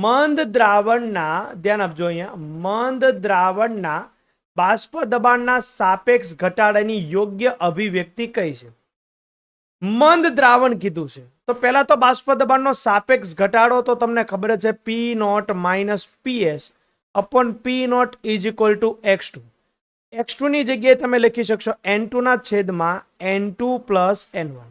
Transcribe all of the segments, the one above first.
મંદ દ્રાવણના, ધ્યાન આપજો અહીંયા, મંદ દ્રાવણના બાષ્પ દબાણના સાપેક્ષ ઘટાડાની યોગ્ય અભિવ્યક્તિ કઈ છે? મંદ દ્રાવણ કીધું છે. તો પહેલા તો બાષ્પ દબાણનો સાપેક્ષ ઘટાડો તો તમને ખબર છે P nought minus PS upon P nought is equal to X two. X ટુની જગ્યાએ તમે લખી શકશો એન ટુના છેદમાં N two plus N one.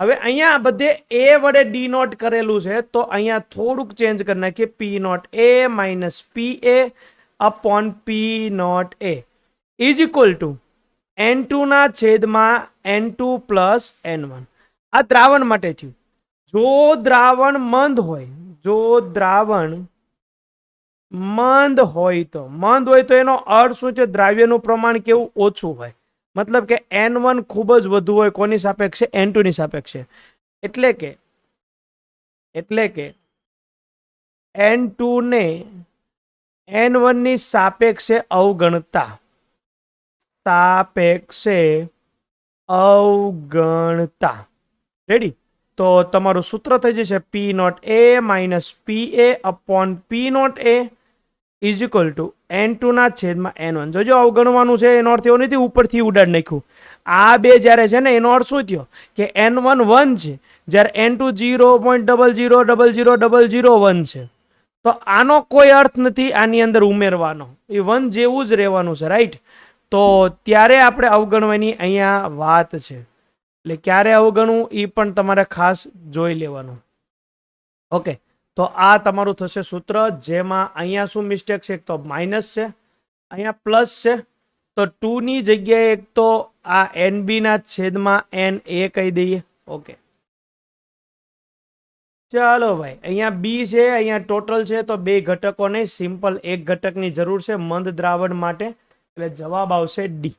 હવે અહીંયા બધે એ વડે ડી નોટ કરેલું છે, તો અહીંયા થોડુંક ચેન્જ કરી નાખીએ. P nought A minus P A upon P nought A is equal to N ટુના છેદમાં N two plus N one આ દ્રાવણ માટે થયું. જો દ્રાવણ મંદ હોય, જો દ્રાવણ મંદ હોય તો, મંદ હોય તો એનો અર્થ શું છે? દ્રાવ્યનું પ્રમાણ કેવું ઓછું હોય. મતલબ કે એન વન ખૂબ જ વધુ હોય કોની સાપેક્ષે? એન ટુની સાપેક્ષે. એટલે કે એટલે કે એન ટુને એન વનની સાપેક્ષે અવગણતા સાપેક્ષે અવગણતા. રેડી તો તમારું સૂત્ર થઈ જશે P nought A minus P A upon P nought A is equal to N ટુના છેદમાં એન વન જોજો અવગણવાનું છે, એનો અર્થ એવો નથી, ઉપરથી ઉડાડ નાખ્યું. આ બે જ્યારે છે ને, એનો અર્થ શું થયો? કે એન વન વન છે, જ્યારે N two zero point double zero double zero double zero one છે. તો આનો કોઈ અર્થ નથી આની અંદર ઉમેરવાનો. એ વન જેવું જ રહેવાનું છે રાઈટ તો ત્યારે આપણે અવગણવાની અહીંયા વાત છે. એટલે ક્યારે અવગણવું, એ પણ તમારે ખાસ જોઈ લેવાનું. ઓકે તો આ તમારું થશે સૂત્ર. જેમાં અહીંયા શું મિસ્ટેક છે? એક તો માઇનસ છે. અહીંયા પ્લસ છે. તો ટુની જગ્યાએ એક તો આ એન બીના છેદમાં એન એ કહી દઈએ. ઓકે ચાલો ભાઈ, અહીંયા બી છે, અહીંયા ટોટલ છે, તો બે ઘટકોને સિમ્પલ એક ઘટકની જરૂર છે મંદ દ્રાવણ માટે. એટલે જવાબ આવશે ડી